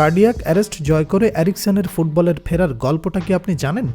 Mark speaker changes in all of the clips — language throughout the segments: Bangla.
Speaker 1: কার্ডিয়াক অ্যারেস্ট জয় করে অ্যারিকসনের ফুটবলের ফেরার গল্পটা কি আপনি জানেন?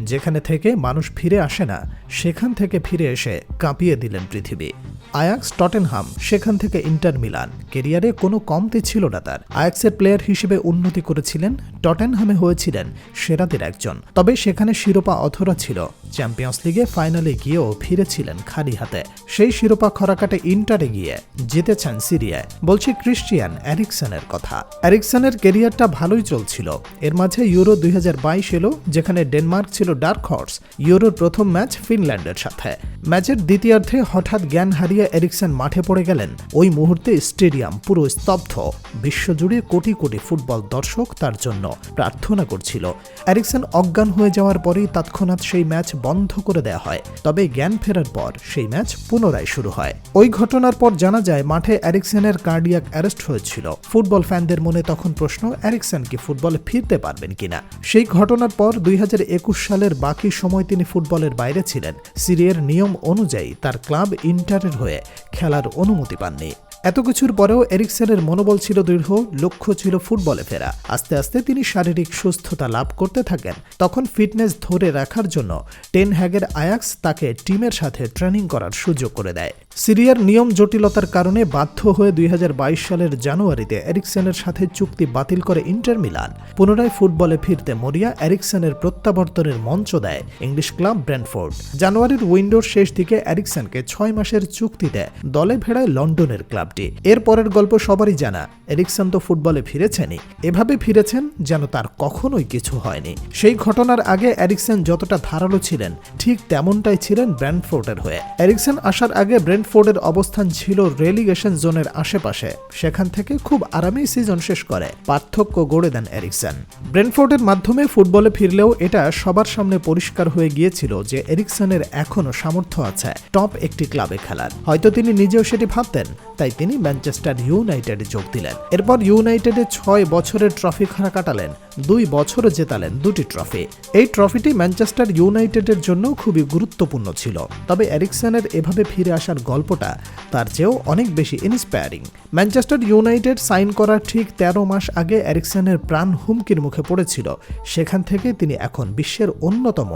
Speaker 1: যেখানে থেকে মানুষ ফিরে আসে না, সেখান থেকে ফিরে এসে কাঁপিয়ে দিলেন পৃথিবী। আয়াক্স টটেনহাম, সেখান থেকে ইন্টার মিলান। কেরিয়ারে কোনো কমতি ছিল না তার। আয়াক্সের প্লেয়ার হিসেবে উন্নতি করেছিলেন, টটেনহামে হয়েছিলেন সেরাদের একজন। তবে সেখানে শিরোপা অধরা ছিল। চ্যাম্পিয়ন্স লিগে ফাইনালে গিয়েও ফিরেছিলেন খালি হাতে সেই শিরোপা খরাকাটে ইন্টারে গিয়ে জিতেছেন সিরিয়ায়। বলছি ক্রিশ্চিয়ান অ্যারিকসনের কথা। অ্যারিকসনের কেরিয়ারটা ভালোই চলছিল। এর মাঝে ইউরো দুই হাজার বাইশ এলো, যেখানে ডেনমার্ক ছিল ডার্ক হর্স। ইউরোর প্রথম ম্যাচ ফিনল্যান্ডের সাথে। ম্যাচের দ্বিতীয়ার্ধে হঠাৎ জ্ঞান হারিয়ে এরিকসন মাঠে পড়ে গেলেন। ওই মুহূর্তে স্টেডিয়াম পুরো স্তব্ধ। বিশ্বজুড়ে কোটি কোটি ফুটবল দর্শক তার জন্য প্রার্থনা করছিল। এরিকসন অজ্ঞান হয়ে যাওয়ার পরেই তৎক্ষণাৎ সেই ম্যাচ বন্ধ করে দেওয়া হয়। তবে জ্ঞান ফেরার পর সেই ম্যাচ পুনরায় শুরু হয়। ওই ঘটনার পর জানা যায়, মাঠে এরিকসনের কার্ডিয়াক অ্যারেস্ট হয়েছিল। ফুটবল ফ্যানদের মনে তখন প্রশ্ন, এরিকসন কি ফুটবলে ফিরতে পারবেন কিনা? সেই ঘটনার পর দুই হাজার একুশ সালের বাকি সময় তিনি ফুটবলের বাইরে ছিলেন। সিরিয়ার নিয়ম অনুযায়ী তার ক্লাব ইন্টারের হয়ে খেলার অনুমতি পাননি। এত কিছুর পরেও এরিকসেনের মনোবল ছিল দৃঢ়, লক্ষ্য ছিল ফুটবলে ফেরা। আস্তে আস্তে তিনি শারীরিক সুস্থতা লাভ করতে থাকেন। তখন ফিটনেস ধরে রাখার জন্য টেন হ্যাগের আয়াক্স তাকে টিমের সাথে ট্রেনিং করার সুযোগ করে দেয়। সিরিয়ার নিয়ম জটিলতার কারণে বাধ্য হয়ে দুই হাজার বাইশ সালের জানুয়ারিতে এরিকসেনের সাথে চুক্তি বাতিল করে ইন্টার মিলান। পুনরায় ফুটবলে ফিরতে মরিয়া এরিকসেনের প্রত্যাবর্তনের মঞ্চ দেয় ইংলিশ ক্লাব ব্র্যান্ডফোর্ড জানুয়ারির উইন্ডোর শেষ দিকে এরিকসনকে ছয় মাসের চুক্তিতে দলে ভেড়ায় লন্ডনের ক্লাবটি এর পরের গল্প সবারই জানা। এরিকসন তো ফুটবলে ফিরেছেনই। এভাবে ফিরেছেন যেন তার কখনোই কিছু হয়নি। সেই ঘটনার আগে এরিকসন যতটা ধারালো ছিলেন, ঠিক তেমনটাই ছিলেন ব্র্যান্ডফোর্ডের হয়ে। এরিকসন আসার আগে ব্র্যান্ডফোর্ডের অবস্থান ছিল রেলিগেশন জোনের আশেপাশে। সেখান থেকে খুব আরামেই সিজন শেষ করে। পার্থক্য গড়ে দেন এরিকসন। ব্রেনফোর্ডের মাধ্যমে ফুটবলে ফিরলেও এটা সবার সামনে পরিষ্কার হয়ে গিয়েছিল যে এরিকসনের এখনও সামর্থ্য আছে, টপ একটি ক্লাবে খেলার। হয়তো তিনি নিজেও সেটি ভাবতেন, তাই তিনি ম্যানচেস্টার ইউনাইটেডে যোগ দিলেন। এরপর ইউনাইটেডে ছয় বছরের ট্রফি খাড়া কাটালেন, দুই বছরও জেতালেন দুটি ট্রফি। এই ট্রফিটি ম্যানচেস্টার ইউনাইটেডের জন্য খুবই গুরুত্বপূর্ণ ছিল। তবে এরিকসনের এভাবে ফিরে আসার গল্পটা তার চেয়েও অনেক বেশি ইন্সপায়ারিং ম্যানচেস্টার ইউনাইটেড সাইন করার ঠিক তেরো মাস আগে এরিকসনের প্রাণ হুমকির মুখে পড়েছিল, সেখান থেকে তিনি এখন বিশ্বের অন্যতম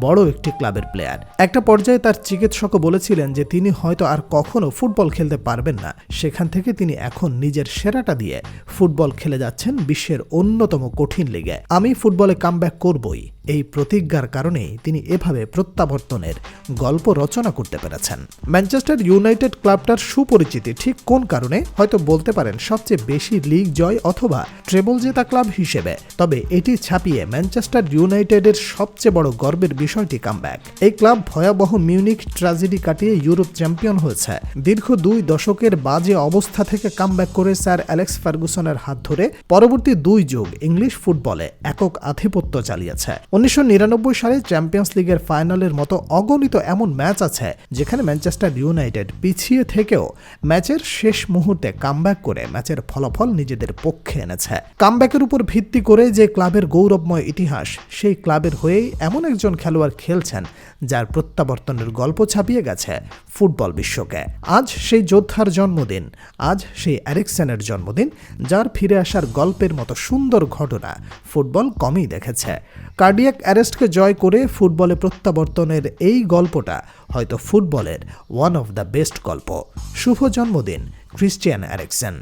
Speaker 1: বড় একটি ক্লাবের প্লেয়ার একটা পর্যায়ে তার চিকিৎসকও বলেছিলেন যে তিনি হয়তো আর কখনো ফুটবল খেলতে পারবেন না। সেখান থেকে তিনি এখন নিজের সেরাটা দিয়ে ফুটবল খেলে যাচ্ছেন বিশ্বের অন্যতম কঠিন লিগে। আমি ফুটবলে কামব্যাক করবই। এই প্রতিজ্ঞার কারণেই তিনি এভাবে প্রত্যাবর্তনের গল্প রচনা করতে পেরেছেন। ম্যানচেস্টার ইউনাইটেড ক্লাবটার সুপরিচিতি ঠিক কোন কারণে? হয়তো বলতে পারেন সবচেয়ে বেশি লিগ জয় অথবা ট্রেবল জেতা ক্লাব হিসেবে। তবে এটি ছাপিয়ে ম্যানচেস্টার ইউনাইটেডের সবচেয়ে বড় গর্বের বিষয়টি কামব্যাক। এই ক্লাব ভয়াবহ মিউনিক ট্র্যাজেডি কাটিয়ে ইউরোপ চ্যাম্পিয়ন হয়েছে। দীর্ঘ দুই দশকের বাজে অবস্থা থেকে কামব্যাক করে স্যার অ্যালেক্স ফার্গুসনের হাত ধরে পরবর্তী দুই যুগ ইংলিশ ফুটবলে একক আধিপত্য চালিয়েছে। উনিশশো নিরানব্বই সালে চ্যাম্পিয়ন্স লিগের ফাইনালের মতো অগণিত এমন ম্যাচ আছে যেখানে ম্যানচেস্টার ইউনাইটেড পিছিয়ে থেকেও ম্যাচের শেষ মুহূর্তে কামব্যাক করে ম্যাচের ফলাফল নিজেদের পক্ষে এনেছে। কামব্যাকের উপর ভিত্তি করে যে ক্লাবের গৌরবময় ইতিহাস, সেই ক্লাবের হয়েই এমন একজন খেলোয়াড় খেলছেন, যার প্রত্যাবর্তনের গল্প ছাপিয়ে গেছে ফুটবল বিশ্বকে। আজ সেই যোদ্ধার জন্মদিন, আজ সেই অ্যারিকসনের জন্মদিন, যার ফিরে আসার গল্পের মতো সুন্দর ঘটনা ফুটবল কমই দেখেছে। কার্ডিয়াক অ্যারেস্টকে জয় করে ফুটবলে প্রত্যাবর্তনের এই গল্পটা হয়তো ফুটবলের ওয়ান অফ দ্য বেস্ট গল্প। শুভ জন্মদিন, ক্রিশ্চিয়ান অ্যারেকসন।